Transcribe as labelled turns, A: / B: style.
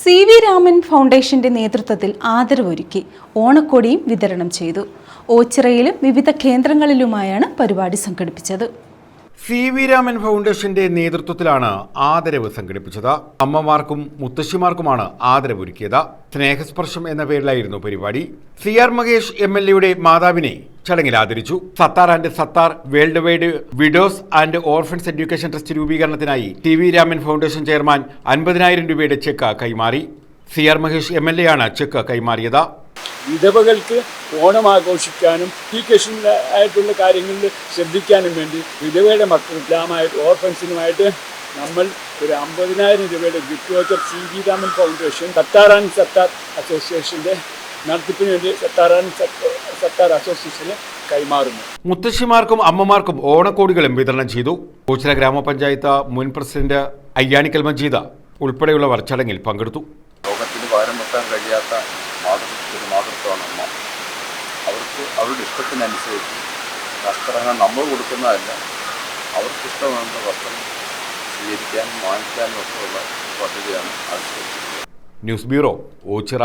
A: C V Raman ഫൗണ്ടേഷന്റെ നേതൃത്വത്തിൽ ആദരവൊരുക്കി ഓണക്കോടിയും വിതരണം ചെയ്തു. ഓച്ചിറയിലും വിവിധ കേന്ദ്രങ്ങളിലുമായാണ് പരിപാടി സംഘടിപ്പിച്ചത്.
B: സി വി രാമൻ ഫൗണ്ടേഷന്റെ നേതൃത്വത്തിലാണ് ആദരവ് സംഘടിപ്പിച്ചത്. അമ്മമാർക്കും മുത്തശ്ശിമാർക്കുമാണ് ആദരവ് ഒരുക്കിയത് സ്നേഹസ്പർശം എന്ന പേരിലായിരുന്നു പരിപാടി. C R Mahesh M L എയുടെ മാതാവിനെ ചടങ്ങിൽ ആദരിച്ചു Sathar and Sathar world wide widows and orphans education trust രൂപീകരണത്തിനായി T V Raman foundation chairman അൻപതിനായിരം രൂപയുടെ ചെക്ക് കൈമാറി. C R Mahesh M L A ആണ് ചെക്ക് കൈമാറിയത്.
C: വിധവകൾക്ക് ഓണം ആഘോഷിക്കാനും എഡ്യൂക്കേഷൻ ആയിട്ടുള്ള കാര്യങ്ങളിൽ ശ്രദ്ധിക്കാനും വേണ്ടി വിധവയുടെ മക്കൾക്കുമായിട്ട് ഓർഫൻസിനുമായിട്ട് നമ്മൾ ഒരു അമ്പതിനായിരം രൂപയുടെ gift voucher C G Raman foundation Sathar and Sathar അസോസിയേഷന്റെ നടത്തിപ്പിന് വേണ്ടി സത്താറാൻ സത്താർ അസോസിയേഷന് കൈമാറുന്നു.
B: മുത്തശ്ശിമാർക്കും അമ്മമാർക്കും ഓണക്കോടികളും വിതരണം ചെയ്തു. കൂച്ചിറ ഗ്രാമപഞ്ചായത്ത് മുൻ പ്രസിഡന്റ് അയ്യാണിക്കൽ മജീദ ഉൾപ്പെടെയുള്ളവർ ചടങ്ങിൽ പങ്കെടുത്തു.
D: ലോകത്തിന് പകരം വെക്കാൻ കഴിയാത്ത മാതൃ മാതൃത്വമാണ് അമ്മ. അവർക്ക് അവരുടെ ഇഷ്ടത്തിനനുസരിച്ച് വസ്ത്രങ്ങൾ നമ്മൾ കൊടുക്കുന്നതല്ല അവർക്ക് ഇഷ്ടമുള്ള വസ്ത്രം സ്വീകരിക്കാനും വാങ്ങിക്കാനും ഒക്കെയുള്ള പദ്ധതിയാണ് ആവിഷ്കരിച്ചിട്ടുള്ളത്
B: ന്യൂസ് ബ്യൂറോ ഓച്ചിറ